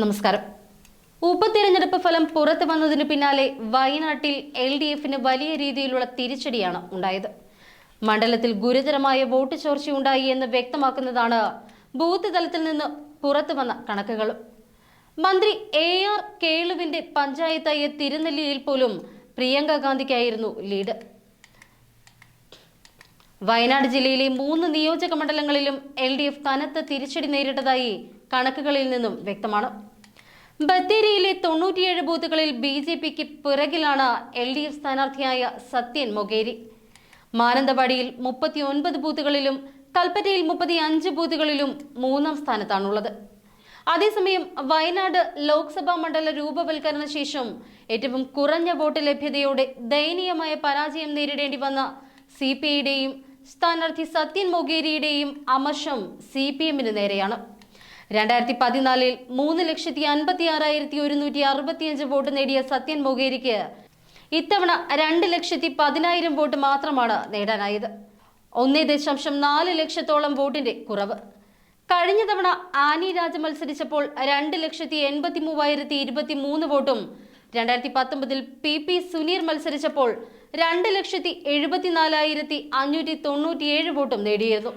നമസ്കാരം. ഉപതെരഞ്ഞെടുപ്പ് ഫലം പുറത്തു വന്നതിന് പിന്നാലെ വയനാട്ടിൽ എൽ ഡി എഫിന് വലിയ രീതിയിലുള്ള തിരിച്ചടിയാണ് ഉണ്ടായത്. മണ്ഡലത്തിൽ ഗുരുതരമായ വോട്ട് ചോർച്ചയുണ്ടായി എന്ന് വ്യക്തമാക്കുന്നതാണ് ബൂത്ത് തലത്തിൽ നിന്ന് പുറത്തു വന്ന കണക്കുകളും മന്ത്രി എ ആർ കേളുവിന്റെ പഞ്ചായത്തായ തിരുനെല്ലിയിൽ പോലും പ്രിയങ്ക ഗാന്ധിക്കായിരുന്നു ലീഡ്. വയനാട് ജില്ലയിലെ മൂന്ന് നിയോജക മണ്ഡലങ്ങളിലും എൽ ഡി എഫ് കനത്ത തിരിച്ചടി നേരിട്ടതായി കണക്കുകളിൽ നിന്നും വ്യക്തമാണ്. ബത്തേരിയിലെ തൊണ്ണൂറ്റിയേഴ് ബൂത്തുകളിൽ ബി ജെ പിക്ക് പിറകിലാണ് എൽ ഡി എഫ് സ്ഥാനാർത്ഥിയായ സത്യൻ മൊകേരി. മാനന്തവാടിയിൽ മുപ്പത്തി ഒൻപത് ബൂത്തുകളിലും കൽപ്പറ്റയിൽ മുപ്പത്തി അഞ്ച് ബൂത്തുകളിലും മൂന്നാം സ്ഥാനത്താണുള്ളത്. അതേസമയം വയനാട് ലോക്സഭാ മണ്ഡല രൂപവൽക്കരണ ശേഷം ഏറ്റവും കുറഞ്ഞ വോട്ട് ലഭ്യതയോടെ ദയനീയമായ പരാജയം നേരിടേണ്ടി വന്ന സി പി ഐയുടെയും സ്ഥാനാർത്ഥി സത്യൻ മൊഗേരിയുടെയും അമർഷം സി പി എമ്മിന് നേരെയാണ്. രണ്ടായിരത്തി പതിനാലിൽ മൂന്ന് ലക്ഷത്തി അൻപത്തി ആറായിരത്തി ഒരുന്നൂറ്റി അറുപത്തിയഞ്ച് വോട്ട് നേടിയ സത്യൻ മൊഗേരിക്ക് ഇത്തവണ രണ്ട് ലക്ഷത്തി പതിനായിരം വോട്ട് മാത്രമാണ് നേടാനായത്. ഒന്നേ ദശാംശം നാല് ലക്ഷത്തോളം വോട്ടിന്റെ കുറവ്. കഴിഞ്ഞ തവണ ആനി രാജ മത്സരിച്ചപ്പോൾ രണ്ട് ലക്ഷത്തി എൺപത്തി മൂവായിരത്തി ഇരുപത്തി മൂന്ന് വോട്ടും രണ്ടായിരത്തി പത്തൊമ്പതിൽ പി പി സുനീർ മത്സരിച്ചപ്പോൾ രണ്ട് ലക്ഷത്തി എഴുപത്തിനാലായിരത്തി അഞ്ഞൂറ്റി തൊണ്ണൂറ്റിയേഴ് വോട്ടും നേടിയിരുന്നു.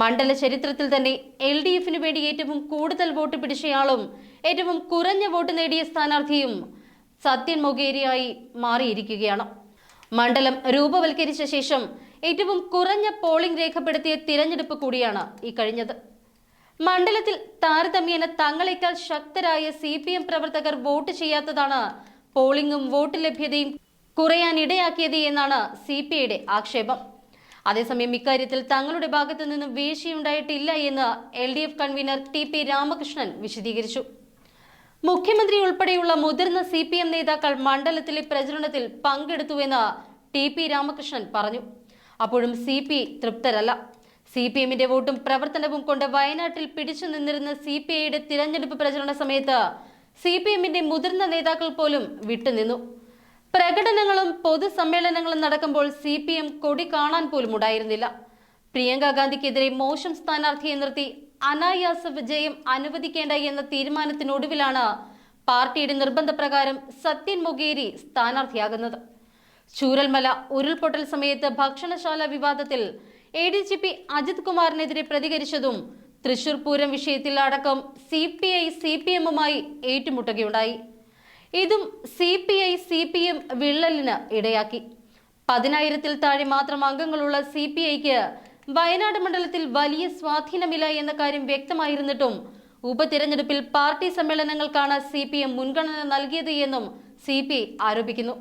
മണ്ഡല ചരിത്രത്തിൽ തന്നെ എൽ ഡി എഫിന് വേണ്ടി ഏറ്റവും കൂടുതൽ വോട്ട് പിടിച്ചയാളും ഏറ്റവും കുറഞ്ഞ വോട്ട് നേടിയ സ്ഥാനാർത്ഥിയും സത്യൻ മൊഗേരിയായി മാറിയിരിക്കുകയാണ്. മണ്ഡലം രൂപവൽക്കരിച്ച ശേഷം ഏറ്റവും കുറഞ്ഞ പോളിംഗ് രേഖപ്പെടുത്തിയ തിരഞ്ഞെടുപ്പ് കൂടിയാണ് ഈ കഴിഞ്ഞത്. മണ്ഡലത്തിൽ താരതമ്യേന തങ്ങളെക്കാൾ ശക്തരായ സി പി എം പ്രവർത്തകർ വോട്ട് ചെയ്യാത്തതാണ് പോളിംഗും വോട്ട് ലഭ്യതയും കുറയാനിടയാക്കിയത് എന്നാണ് സി പി ഐയുടെ ആക്ഷേപം. അതേസമയം ഇക്കാര്യത്തിൽ തങ്ങളുടെ ഭാഗത്തു നിന്നും വീഴ്ചയുണ്ടായിട്ടില്ല എന്ന് L D F convener T P Ramakrishnan വിശദീകരിച്ചു. മുഖ്യമന്ത്രി ഉൾപ്പെടെയുള്ള മുതിർന്ന സി പി എം നേതാക്കൾ മണ്ഡലത്തിലെ പ്രചരണത്തിൽ പങ്കെടുത്തുവെന്ന് ടി പി രാമകൃഷ്ണൻ പറഞ്ഞു. അപ്പോഴും സി പി തൃപ്തരല്ല. സി പി എമ്മിന്റെ വോട്ടും പ്രവർത്തനവും കൊണ്ട് വയനാട്ടിൽ പിടിച്ചു നിന്നിരുന്ന സി പി ഐയുടെ തിരഞ്ഞെടുപ്പ് പ്രചരണ സമയത്ത് സി പി എമ്മിന്റെ മുതിർന്ന നേതാക്കൾ പോലും വിട്ടുനിന്നു. പ്രകടനങ്ങളും പൊതുസമ്മേളനങ്ങളും നടക്കുമ്പോൾ സി പി എം കൊടി കാണാൻ പോലും ഉണ്ടായിരുന്നില്ല. പ്രിയങ്ക ഗാന്ധിക്കെതിരെ മോശം സ്ഥാനാർത്ഥിയെ നിർത്തി അനായാസ വിജയം അനുവദിക്കേണ്ട എന്ന തീരുമാനത്തിനൊടുവിലാണ് പാർട്ടിയുടെ നിർബന്ധപ്രകാരം സത്യൻ മൊഗേരി സ്ഥാനാർത്ഥിയാകുന്നത്. ചൂരൽമല ഉരുൾപൊട്ടൽ സമയത്ത് ഭക്ഷണശാല വിവാദത്തിൽ A D G P Ajith കുമാറിനെതിരെ പ്രതികരിച്ചതും തൃശൂർ പൂരം വിഷയത്തിൽ അടക്കം C P I C P എമ്മുമായി ഏറ്റുമുട്ടുകയുണ്ടായി. ഇതും C P I C P M വിള്ളലിന് ഇടയാക്കി. പതിനായിരത്തിൽ താഴെ മാത്രം അംഗങ്ങളുള്ള സി പി ഐക്ക് വയനാട് മണ്ഡലത്തിൽ വലിയ സ്വാധീനമില്ല എന്ന കാര്യം വ്യക്തമായിരുന്നിട്ടും ഉപതിരഞ്ഞെടുപ്പിൽ പാർട്ടി സമ്മേളനങ്ങൾക്കാണ് സി പി എം മുൻഗണന നൽകിയത് എന്നും സി പി ഐ ആരോപിക്കുന്നു.